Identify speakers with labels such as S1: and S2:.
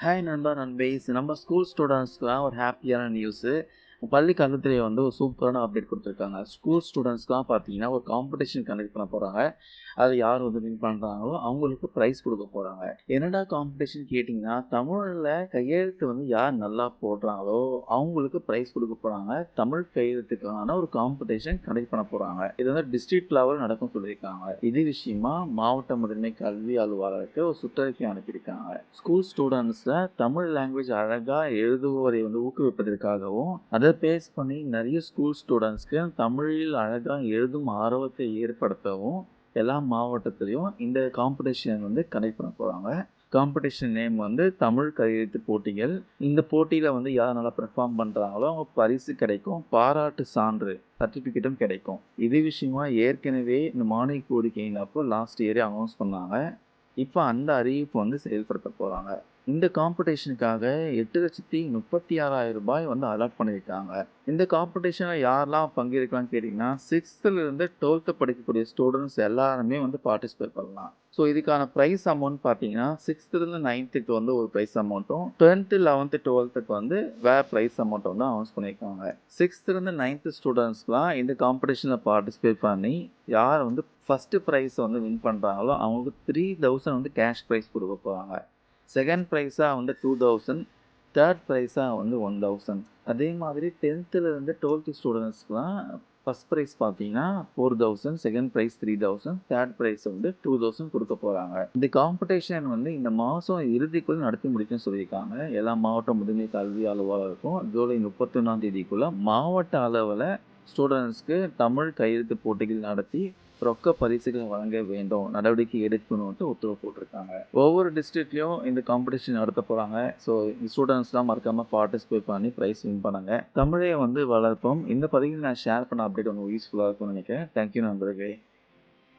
S1: Hi நண்பா நண்பேஸ் நம்ம school ஸ்டூடெண்ட்ஸ்க்குலாம் ஒரு ஹாப்பியான நியூஸு பள்ளி வந்து ஒரு சூப்பரான அப்டேட் கொடுத்துருக்காங்க. ஸ்கூல் ஸ்டூடெண்ட்ஸ்க்குலாம் பார்த்தீங்கன்னா ஒரு காம்படிஷன் கண்டக்ட் பண்ண போகிறாங்க அதை யார் வந்து வின் பண்ணுறாங்களோ அவங்களுக்கு ப்ரைஸ் கொடுக்க போகிறாங்க என்னடா காம்படிஷன் கேட்டிங்கன்னா தமிழில் கையெழுத்து வந்து யார் நல்லா போடுறாங்களோ அவங்களுக்கு ப்ரைஸ் கொடுக்க போகிறாங்க தமிழ் கையெழுத்துக்கான ஒரு காம்படிஷன் கண்டக்ட் பண்ண போகிறாங்க இது வந்து டிஸ்ட்ரிக்ட் லெவல் நடக்கும் சொல்லியிருக்காங்க. இது விஷயமா மாவட்ட முதன்மை கல்வி அலுவலருக்கு ஒரு சுற்றறிக்கை அனுப்பியிருக்காங்க. ஸ்கூல் ஸ்டூடெண்ட்ஸில் தமிழ் லாங்குவேஜ் அழகாக எழுதுவதை வந்து ஊக்குவிப்பதற்காகவும் அதை அதை பேஸ் பண்ணி நிறைய ஸ்கூல் ஸ்டூடெண்ட்ஸ்க்கு தமிழில் அழகாக எழுதும் ஆர்வத்தை ஏற்படுத்தவும் எல்லா மாவட்டத்துலேயும் இந்த காம்படிஷன் வந்து கனெக்ட் பண்ண போகிறாங்க காம்படிஷன் நேம் வந்து தமிழ் கையெழுத்து போட்டிகள். இந்த போட்டியில் வந்து யார் நல்லா பெர்ஃபார்ம் பண்ணுறாங்களோ அவங்க பரிசு கிடைக்கும் பாராட்டு சான்று சர்டிஃபிகேட்டும் கிடைக்கும். இது விஷயமா ஏற்கனவே இந்த மானிய கோரிக்கையின் அப்போ லாஸ்ட் இயரே அனௌன்ஸ் பண்ணாங்க. இப்போ அந்த அறிவிப்பு வந்து செயல்படுத்த போகிறாங்க இந்த காம்படிஷனுக்காக எட்டு லட்சத்தி முப்பத்தி ஆறாயிரம் ரூபாய் வந்து அலாட் பண்ணியிருக்காங்க. இந்த காம்படிஷனில் யாரெல்லாம் பங்கேற்கலாம்னு கேட்டிங்கன்னா சிக்ஸ்த்துலேருந்து டுவெல்த்து படிக்கக்கூடிய ஸ்டூடெண்ட்ஸ் எல்லாருமே வந்து பார்ட்டிசிபேட் பண்ணலாம். ஸோ இதுக்கான ப்ரைஸ் அமௌண்ட் பார்த்தீங்கன்னா சிக்ஸ்த்துலேருந்து நைன்த்துக்கு வந்து ஒரு ப்ரைஸ் அமௌண்ட்டும் டுவெல்த்து லெவன்த்து டுவெல்த்துக்கு வந்து வேறு ப்ரைஸ் அமௌண்ட்டை வந்து அனௌன்ஸ் பண்ணியிருக்காங்க. சிக்ஸ்த்துலேருந்து நைன்த்து ஸ்டூடெண்ட்ஸ்லாம் இந்த காம்படிஷனில் பார்ட்டிசிபேட் பண்ணி யார் வந்து ஃபஸ்ட்டு ப்ரைஸ் வந்து வின் பண்ணுறாங்களோ அவங்களுக்கு த்ரீ தௌசண்ட் வந்து கேஷ் ப்ரைஸ் கொடுக்க போகிறாங்க செகண்ட் ப்ரைஸாக வந்து டூ தௌசண்ட் தேர்ட் ப்ரைஸாக வந்து ஒன் தௌசண்ட் அதே மாதிரி டென்த்துலேருந்து டுவெல்த்து ஸ்டூடெண்ட்ஸ்க்குலாம் ஃபஸ்ட் ப்ரைஸ் பார்த்தீங்கன்னா four thousand second prize three thousand third prize வந்து டூ தௌசண்ட் கொடுக்க போகிறாங்க இந்த காம்படிஷன் வந்து இந்த மாதம் இறுதிக்குள்ள நடத்தி முடிக்கும்னு சொல்லியிருக்காங்க. எல்லா மாவட்ட முதன்மை கல்வி அலுவலருக்கும் ஜூலை முப்பத்தொன்னாம் தேதிக்குள்ளே மாவட்ட அளவில் ஸ்டூடெண்ட்ஸ்க்கு தமிழ் கையெழுத்து போட்டிகள் நடத்தி ரொக்க பரிசுகள் வழங்க வேண்டும் நடவடிக்கை எடுக்கணும்ட்டு உத்தரவு போட்டிருக்காங்க. ஒவ்வொரு டிஸ்ட்ரிக்ட்லையும் இந்த காம்படிஷன் நடத்த போகிறாங்க ஸோ ஸ்டூடெண்ட்ஸ்லாம் மறக்காமல் பார்ட்டிசிபேட் பண்ணி ப்ரைஸ் வின் பண்ணுங்க. தமிழை வந்து வளர்ப்போம். இந்த பதிவில் நான் ஷேர் பண்ண அப்டேட் உங்களுக்கு யூஸ்ஃபுல்லாக இருக்கும்னு நினைக்கிறேன். தேங்க்யூ நண்பர்களே.